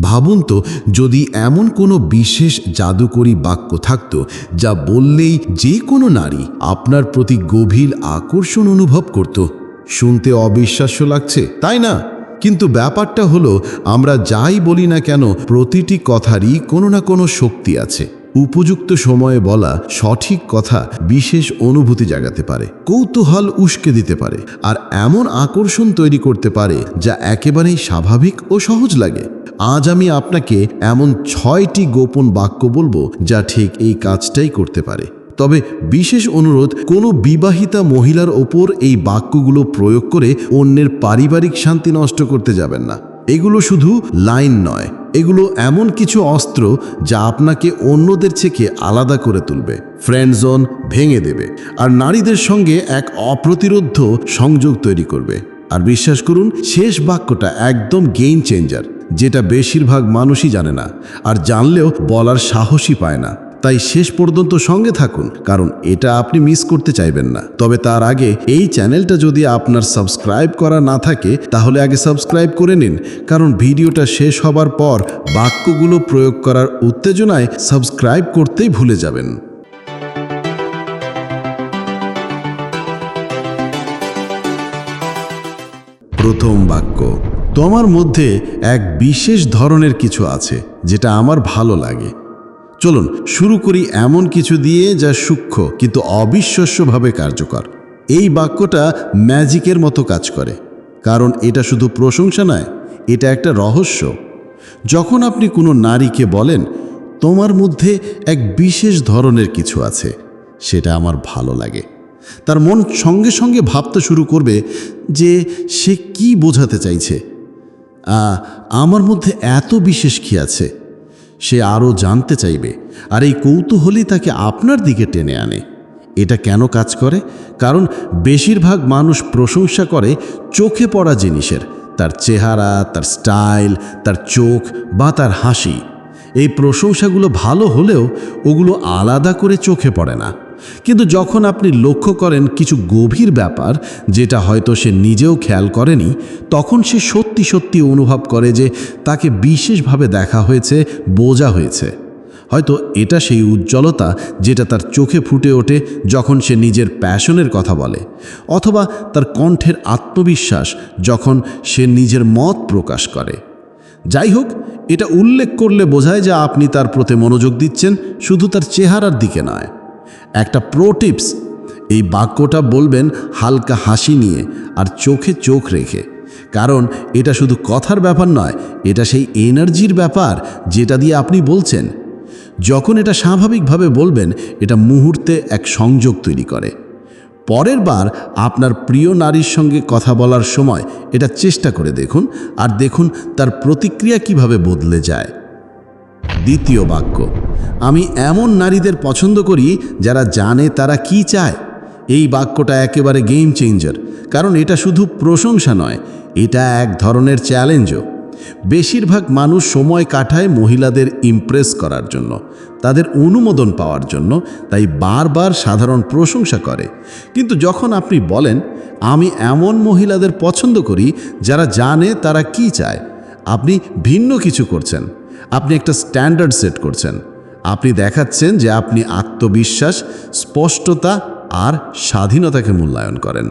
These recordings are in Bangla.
ভাবুন তো, যদি এমন কোনো বিশেষ জাদুকরী বাক্য থাকত, যা বললেই যে কোনো নারী আপনার প্রতি গভীর আকর্ষণ অনুভব করত। শুনতে অবিশ্বাস্য লাগছে, তাই না? কিন্তু ব্যাপারটা হলো, আমরা যাই বলি না কেন, প্রতিটি কথারই কোনো না কোনো শক্তি আছে। উপযুক্ত সময়ে বলা সঠিক কথা বিশেষ অনুভূতি জাগাতে পারে, কৌতূহল উস্কে দিতে পারে, আর এমন আকর্ষণ তৈরি করতে পারে যা একেবারেই স্বাভাবিক ও সহজ লাগে। আজ আমি আপনাকে এমন ছয়টি গোপন বাক্য বলব যা ঠিক এই কাজটাই করতে পারে। তবে বিশেষ অনুরোধ, কোনো বিবাহিতা মহিলার ওপর এই বাক্যগুলো প্রয়োগ করে অন্যের পারিবারিক শান্তি নষ্ট করতে যাবেন না। এগুলো শুধু লাইন নয়, এগুলো এমন কিছু অস্ত্র যা আপনাকে অন্যদের থেকে আলাদা করে তুলবে ফ্রেন্ড জোন ভেঙে দেবে, আর নারীদের সঙ্গে এক অপ্রতিরোধ সংযোগ তৈরি করবে। আর বিশ্বাস করুন, শেষ বাক্যটা একদম গেইম চেঞ্জার যেটা বেশিরভাগ মানুষই জানে না, আর জানলেও বলার সাহসই পায় না। তাই শেষ পর্যন্ত সঙ্গে থাকুন, কারণ এটা আপনি মিস করতে চাইবেন না। তবে তার আগে এই চ্যানেলটা যদি আপনার সাবস্ক্রাইব করা না থাকে, তাহলে আগে সাবস্ক্রাইব করে নিন, কারণ ভিডিওটা শেষ হবার পর বাক্যগুলো প্রয়োগ করার উত্তেজনায় সাবস্ক্রাইব করতেই ভুলে যাবেন। প্রথম বাক্য তোমার মধ্যে এক বিশেষ ধরনের কিছু আছে, যেটা আমার ভালো লাগে। চলুন, শুরু করি এমন কিছু দিয়ে যা সূক্ষ্ম কিন্তু অবিশ্বাস্যভাবে কার্যকর। এই বাক্যটা ম্যাজিকের মতো কাজ করে, কারণ এটা শুধু প্রশংসা নয়, এটা একটা রহস্য। যখন আপনি কোনো নারীকে বলেন, তোমার মধ্যে এক বিশেষ ধরনের কিছু আছে, সেটা আমার ভালো লাগে। তার মন সঙ্গে সঙ্গে ভাবতে শুরু করবে যে সে কি বোঝাতে চাইছে। আমার মধ্যে এত বিশেষ কি আছে? সে আরও জানতে চাইবে। আর এই কৌতূহলই তাকে আপনার দিকে টেনে আনে। এটা কেন কাজ করে? কারণ বেশিরভাগ মানুষ প্রশংসা করে চোখে পড়া জিনিসের। তার চেহারা, তার স্টাইল, তার চোখ বা তার হাসি। এই প্রশংসাগুলো ভালো হলেও ওগুলো আলাদা করে চোখে পড়ে না। কিন্তু যখন আপনি লক্ষ্য করেন কিছু গভীর ব্যাপার, যেটা হয়তো সে নিজেও খেয়াল করেনি, তখন সে সত্যি সত্যি অনুভব করে যে তাকে বিশেষভাবে দেখা হয়েছে, বোঝা হয়েছে। হয়তো এটা সেই উজ্জ্বলতা যেটা তার চোখে ফুটে ওঠে যখন সে নিজের প্যাশনের কথা বলে, অথবা তার কণ্ঠের আত্মবিশ্বাস যখন সে নিজের মত প্রকাশ করে। যাই হোক, এটা উল্লেখ করলে বোঝায় যে আপনি তার প্রতি মনোযোগ দিচ্ছেন, শুধু তার চেহারার দিকে নয়। একটা প্রো টিপস এই বাক্যটা বলবেন হালকা হাসি নিয়ে আর চোখে চোখ রেখে। কারণ এটা শুধু কথার ব্যাপার নয়, এটা সেই এনার্জির ব্যাপার যেটা দিয়ে আপনি বলছেন। যখন এটা স্বাভাবিকভাবে বলবেন, এটা মুহূর্তে এক সংযোগ তৈরি করে। পরের বার আপনার প্রিয় নারীর সঙ্গে কথা বলার সময় এটা চেষ্টা করে দেখুন আর দেখুন তার প্রতিক্রিয়া কীভাবে বদলে যায়। দ্বিতীয় বাক্য। আমি এমন নারীদের পছন্দ করি যারা জানে তারা কি চায়। এই বাক্যটা একেবারে গেম চেঞ্জার কারণ এটা শুধু প্রশংসা নয়, এটা এক ধরনের চ্যালেঞ্জও বেশিরভাগ মানুষ সময় কাটায় মহিলাদের ইমপ্রেস করার জন্য, তাদের অনুমোদন পাওয়ার জন্য, তাই বারবার সাধারণ প্রশংসা করে। কিন্তু যখন আপনি বলেন, আমি এমন মহিলাদের পছন্দ করি যারা জানে তারা কি চায়, আপনি ভিন্ন কিছু করছেন। আপনি একটা স্ট্যান্ডার্ড সেট করছেন। আপনি দেখাচ্ছেন যে আপনি আত্মবিশ্বাস, স্পষ্টতা আর স্বাধীনতাকে মূল্যায়ন করেন।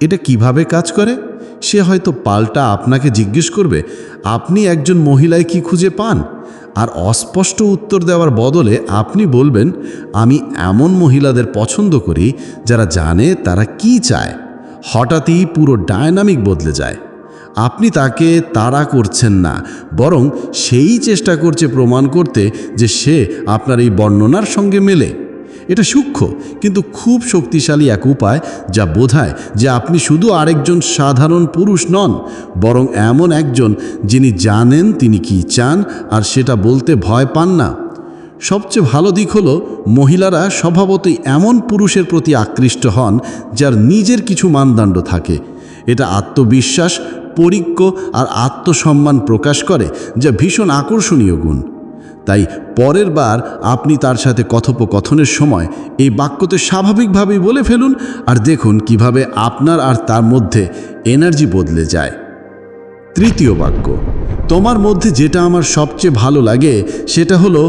এটা কীভাবে কাজ করে? সে হয়তো পাল্টা আপনাকে জিজ্ঞেস করবে, আপনি একজন মহিলায় কি খুঁজে পান? আর অস্পষ্ট উত্তর দেওয়ার বদলে আপনি বলবেন, আমি এমন মহিলাদের পছন্দ করি যারা জানে তারা কি চায়। হঠাৎই পুরো ডায়নামিক বদলে যায়। আপনি তাকে তাড়া করছেন না, বরং সেই চেষ্টা করছে প্রমাণ করতে যে সে আপনার এই বর্ণনার সঙ্গে মেলে। এটা সূক্ষ্ম, কিন্তু খুব শক্তিশালী এক উপায় যা বোঝায় যে আপনি শুধু আরেকজন সাধারণ পুরুষ নন, বরং এমন একজন যিনি জানেন তিনি কি চান আর সেটা বলতে ভয় পান না। সবচেয়ে ভালো দিক হলো, মহিলারা স্বভাবতই এমন পুরুষের প্রতি আকৃষ্ট হন যার নিজের কিছু মানদণ্ড থাকে। এটা আত্মবিশ্বাস পরিজ্ঞ আর আত্মসম্মান প্রকাশ করে, যা ভীষণ আকর্ষণীয় গুণ। তাই পরের বার আপনি তার সাথে কথোপকথনের সময় এই বাক্যতে স্বাভাবিকভাবেই বলে ফেলুন আর দেখুন কীভাবে আপনার আর তার মধ্যে এনার্জি বদলে যায়। তৃতীয় বাক্য, তোমার মধ্যে যেটা আমার সবচেয়ে ভালো লাগে, সেটা হলো,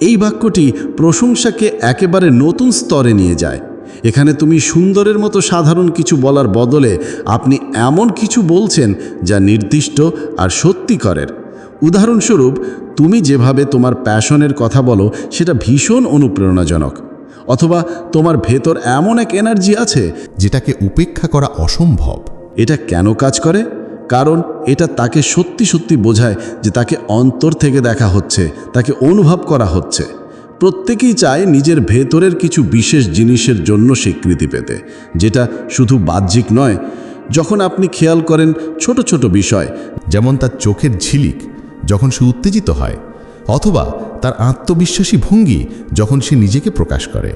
এই বাক্যটি প্রশংসাকে একেবারে নতুন স্তরে নিয়ে যায়। এখানে তুমি সুন্দরের মতো সাধারণ কিছু বলার বদলে আপনি এমন কিছু বলছেন যা নির্দিষ্ট আর সত্যিকরের। উদাহরণস্বরূপ, তুমি যেভাবে তোমার প্যাশনের কথা বলো, সেটা ভীষণ অনুপ্রেরণাজনক। অথবা, তোমার ভেতর এমন এক এনার্জি আছে যেটাকে উপেক্ষা করা অসম্ভব। এটা কেন কাজ করে? কারণ এটা তাকে সত্যি সত্যি বোঝায় যে তাকে অন্তর থেকে দেখা হচ্ছে, তাকে অনুভব করা হচ্ছে। প্রত্যেকেই চায় নিজের ভেতরের কিছু বিশেষ জিনিসের জন্য স্বীকৃতি পেতে, যেটা শুধু বাহ্যিক নয়, যখন আপনি খেয়াল করেন ছোট ছোট বিষয়, যেমন তার চোখের ঝিলিক যখন সে উত্তেজিত হয়, অথবা তার আত্মবিশ্বাসী ভঙ্গি যখন সে নিজেকে প্রকাশ করে,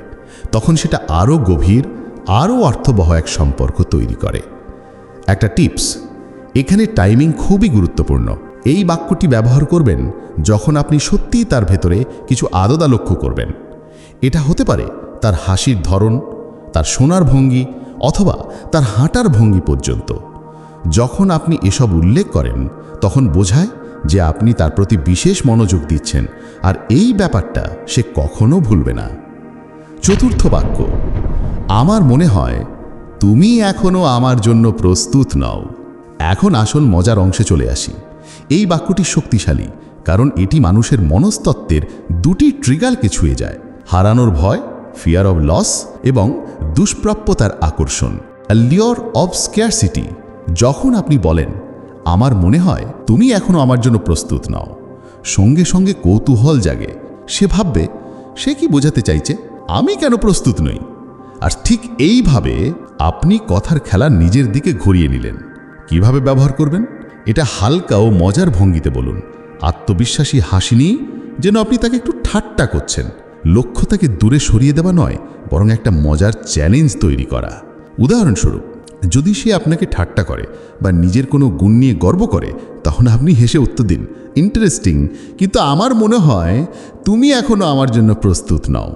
তখন সেটা আরও গভীর, আরও অর্থবহ এক সম্পর্ক তৈরি করে। একটা টিপস, এখানে টাইমিং খুবই গুরুত্বপূর্ণ। এই বাক্যটি ব্যবহার করবেন যখন আপনি সত্যিই তার ভেতরে কিছু আদদা লক্ষ্য করবেন। এটা হতে পারে তার হাসির ধরন, তার সোনার ভঙ্গি অথবা তার হাঁটার ভঙ্গি পর্যন্ত। যখন আপনি এসব উল্লেখ করেন, তখন বোঝায় যে আপনি তার প্রতি বিশেষ মনোযোগ দিচ্ছেন আর এই ব্যাপারটা সে কখনো ভুলবে না। চতুর্থ বাক্য, আমার মনে হয় তুমি এখনও আমার জন্য প্রস্তুত নও। এখন আসল মজার অংশে চলে আসি। এই বাক্যটি শক্তিশালী, কারণ এটি মানুষের মনস্তত্ত্বের দুটি ট্রিগালকে ছুঁয়ে যায়, হারানোর ভয় ফিয়ার অব লস এবং দুষ্প্রাপ্যতার আকর্ষণ। লিওর অব স্কেয়ারসিটি যখন আপনি বলেন, আমার মনে হয় তুমি এখনও আমার জন্য প্রস্তুত নাও। সঙ্গে সঙ্গে কৌতূহল জাগে। সে ভাববে, সে কি বোঝাতে চাইছে? আমি কেন প্রস্তুত নই? আর ঠিক এইভাবে আপনি কথার খেলা নিজের দিকে ঘুরিয়ে নিলেন। কীভাবে ব্যবহার করবেন? এটা হালকা ও মজার ভঙ্গিতে বলুন। আত্মবিশ্বাসী হাসি নিয়ে যেন আপনি তাকে একটু ঠাট্টা করছেন। লক্ষ্য তাকে দূরে সরিয়ে দেওয়া নয়, বরং একটা মজার চ্যালেঞ্জ তৈরি করা। উদাহরণস্বরূপ, যদি সে আপনাকে ঠাট্টা করে বা নিজের কোনো গুণ নিয়ে গর্ব করে, তখন আপনি হেসে উত্তর দিন, ইন্টারেস্টিং, কিন্তু আমার মনে হয় তুমি এখনও আমার জন্য প্রস্তুত নও।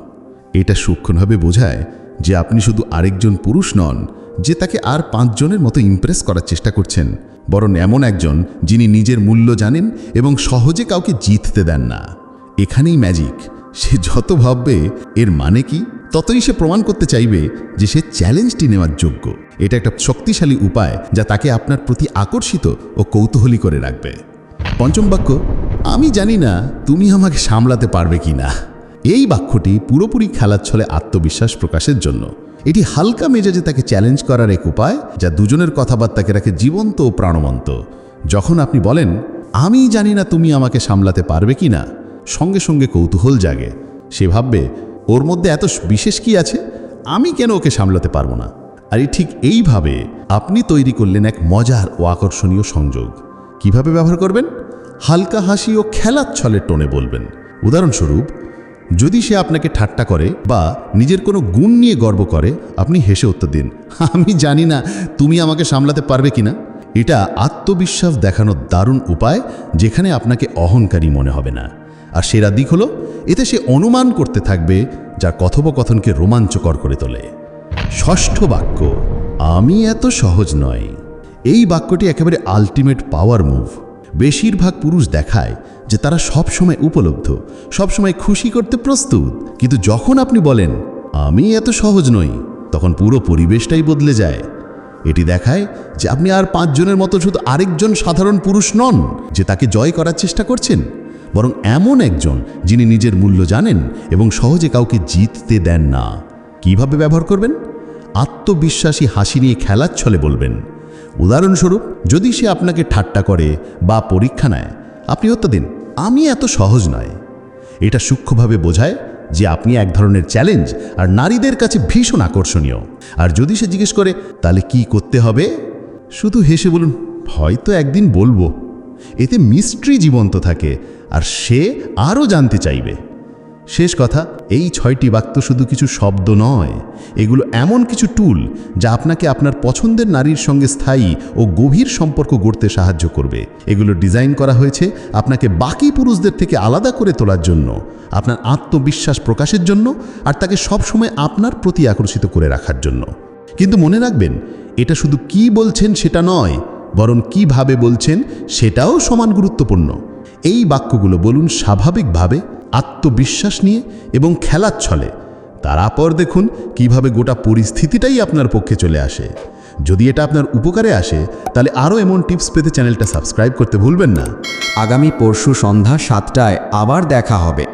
এটা সূক্ষ্মভাবে বোঝায় যে আপনি শুধু আরেকজন পুরুষ নন, যে তাকে আর পাঁচজনের মতো ইমপ্রেস করার চেষ্টা করছেন। বরং এমন একজন যিনি নিজের মূল্য জানেন এবং সহজে কাউকে জিততে দেন না। এখানেই ম্যাজিক সে যত ভাববে, এর মানে কি? ততই সে প্রমাণ করতে চাইবে যে সে চ্যালেঞ্জটি নেওয়ার যোগ্য। এটা একটা শক্তিশালী উপায় যা তাকে আপনার প্রতি আকর্ষিত ও কৌতূহলী করে রাখবে। পঞ্চম বাক্য, আমি জানি না তুমি আমাকে সামলাতে পারবে কি না এই বাক্যটি পুরোপুরি খেলার ছলে আত্মবিশ্বাস প্রকাশের জন্য। এটি হালকা মেজাজে তাকে চ্যালেঞ্জ করার এক উপায় যা দুজনের কথাবার্তাকে রাখে জীবন্ত ও প্রাণবন্ত। যখন আপনি বলেন, আমি জানি না তুমি আমাকে সামলাতে পারবে কি না, সঙ্গে সঙ্গে কৌতূহল জাগে। সে ভাববে, ওর মধ্যে এত বিশেষ কি আছে? আমি কেন ওকে সামলাতে পারব না? আর ঠিক এইভাবে আপনি তৈরি করলেন এক মজার ও আকর্ষণীয় সংযোগ। কীভাবে ব্যবহার করবেন? হালকা হাসি ও খেলার ছলের টোনে বলবেন। উদাহরণস্বরূপ যদি সে আপনাকে ঠাট্টা করে বা নিজের কোনো গুণ নিয়ে গর্ব করে, আপনি হেসে উত্তর দিন। আমি জানি না তুমি আমাকে সামলাতে পারবে কিনা। এটা আত্মবিশ্বাস দেখানোর দারুণ উপায় যেখানে আপনাকে অহংকারী মনে হবে না। আর সেরা দিক হলো, এতে সে অনুমান করতে থাকবে যা কথোপকথনকে রোমাঞ্চকর করে তোলে। ষষ্ঠ বাক্য, আমি এত সহজ নয় এই বাক্যটি একেবারে আলটিমেট পাওয়ার মুভ বেশিরভাগ পুরুষ দেখায় যে তারা সব সময় উপলব্ধ সব সময় খুশি করতে প্রস্তুত। কিন্তু যখন আপনি বলেন, আমি এত সহজ নই, তখন পুরো পরিবেশটাই বদলে যায়। এটি দেখায় যে আপনি আর পাঁচজনের মতো শুধু আরেকজন সাধারণ পুরুষ নন, যে তাকে জয় করার চেষ্টা করছেন, বরং এমন একজন যিনি নিজের মূল্য জানেন এবং সহজে কাউকে জিততে দেন না। কীভাবে ব্যবহার করবেন? আত্মবিশ্বাসী হাসি নিয়ে খেলার ছলে বলবেন, উদাহরণস্বরূপ, যদি সে আপনাকে ঠাট্টা করে বা পরীক্ষা নেয় আপনি হত্যা দিন আমি এত সহজ নয়। এটা সূক্ষ্মভাবে বোঝায় যে আপনি এক ধরনের চ্যালেঞ্জ আর নারীদের কাছে ভীষণ আকর্ষণীয়। আর যদি সে জিজ্ঞেস করে, তাহলে কি করতে হবে? শুধু হেসে বলুন হয়তো একদিন বলব। এতে মিস্ট্রি জীবন্ত থাকে আর সে আরও জানতে চাইবে। শেষ কথা, এই ছয়টি বাক্য শুধু কিছু শব্দ নয়। এগুলো এমন কিছু টুল যা আপনাকে আপনার পছন্দের নারীর সঙ্গে স্থায়ী ও গভীর সম্পর্ক গড়তে সাহায্য করবে। এগুলো ডিজাইন করা হয়েছে আপনাকে বাকি পুরুষদের থেকে আলাদা করে তোলার জন্য, আপনার আত্মবিশ্বাস প্রকাশের জন্য আর তাকে সবসময় আপনার প্রতি আকর্ষিত করে রাখার জন্য। কিন্তু মনে রাখবেন, এটা শুধু কি বলছেন সেটা নয়, বরং কীভাবে বলছেন সেটাও সমান গুরুত্বপূর্ণ। এই বাক্যগুলো বলুন স্বাভাবিকভাবে আত্মবিশ্বাস নিয়ে এবং খেলার ছলে। তারপর দেখুন কীভাবে গোটা পরিস্থিতিটাই আপনার পক্ষে চলে আসে। যদি এটা আপনার উপকারে আসে, তাহলে আরও এমন টিপস পেতে চ্যানেলটা সাবস্ক্রাইব করতে ভুলবেন না। আগামী পরশু সন্ধ্যা সাতটায় আবার দেখা হবে।